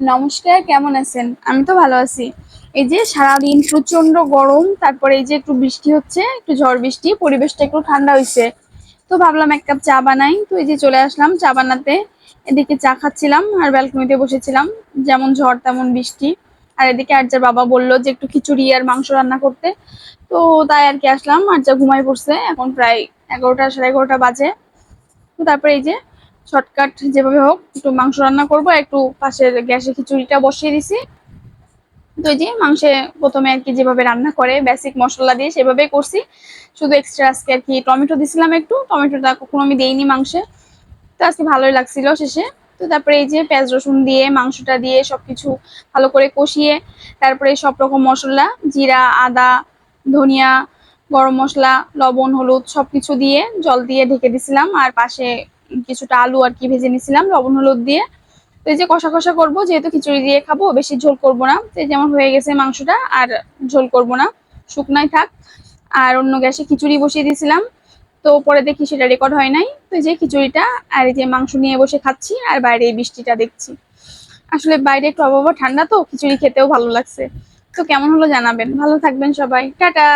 নমস্কার, কেমন আছেন? আমি তো ভালো আছি। এই যে সারাদিন প্রচণ্ড গরম, তারপরে এই যে একটু বৃষ্টি হচ্ছে, একটু ঝড় বৃষ্টি, পরিবেশটা একটু ঠান্ডা হয়েছে তো ভাবলাম এক কাপ চা বানাই, তো এই যে চলে আসলাম চা বানাতে। এদিকে চা খাচ্ছিলাম আর ব্যালকনিতে বসেছিলাম, যেমন ঝড় তেমন বৃষ্টি। আর এদিকে আর্যার বাবা বলল যে একটু খিচুড়ি আর মাংস রান্না করতে। তো তাই আর কি আসলাম, আর্যা ঘুমাই পড়ছে, এখন প্রায় এগারোটা, সাড়ে এগারোটা বাজে। তো তারপরে এই যে শর্টকাট যেভাবে হোক, একটু মাংস রান্না করব, একটু পাশের গ্যাসে খিচুড়িটা বসিয়ে দিছি। তো যে মাংসে প্রথমে আর কি যেভাবে রান্না করে বেসিক মশলা দিয়ে সেভাবেই করছি। শুধু এক্সট্রা আজকে আর কি টমেটো দিছিলাম একটু, টমেটোটা কখনো আমি দেইনি মাংসে। তো আজকে ভালোই লাগছিল শেষে। তো তারপরে এই যে পেঁয়াজ রসুন দিয়ে, মাংসটা দিয়ে সবকিছু ভালো করে কষিয়ে, তারপরে সব রকম মশলা, জিরা, আদা, ধনিয়া, গরম মশলা, লবণ, হলুদ সবকিছু দিয়ে জল দিয়ে ঢেকে দিছিলাম। আর পাশে কিছুটা আলু আর কি ভেজে নিয়েছিলাম, লবণ, হলুদ দিয়ে। তো এই যে কষা কষা করব, যেহেতু খিচুড়ি দিয়ে খাব, বেশি ঝোল করব না। তো যেমন হয়ে গেছে মাংসটা, আর ঝোল করব না। শুকনাই থাক। আর অন্য গ্যাসে খিচুড়ি বসিয়ে দিয়েছিলাম। তো পরে দেখি সেটা রেকর্ড হয় নাই। তো এই যে খিচুড়িটা, আর এই যে মাংস নিয়ে বসে খাচ্ছি, আর বাইরে এই বৃষ্টিটা দেখছি। আসলে বাইরে একটু আবহাওয়া ঠান্ডা তো, খিচুড়ি খেতেও ভালো লাগছে। তো কেমন হলো জানাবেন। ভালো থাকবেন সবাই। টাটা!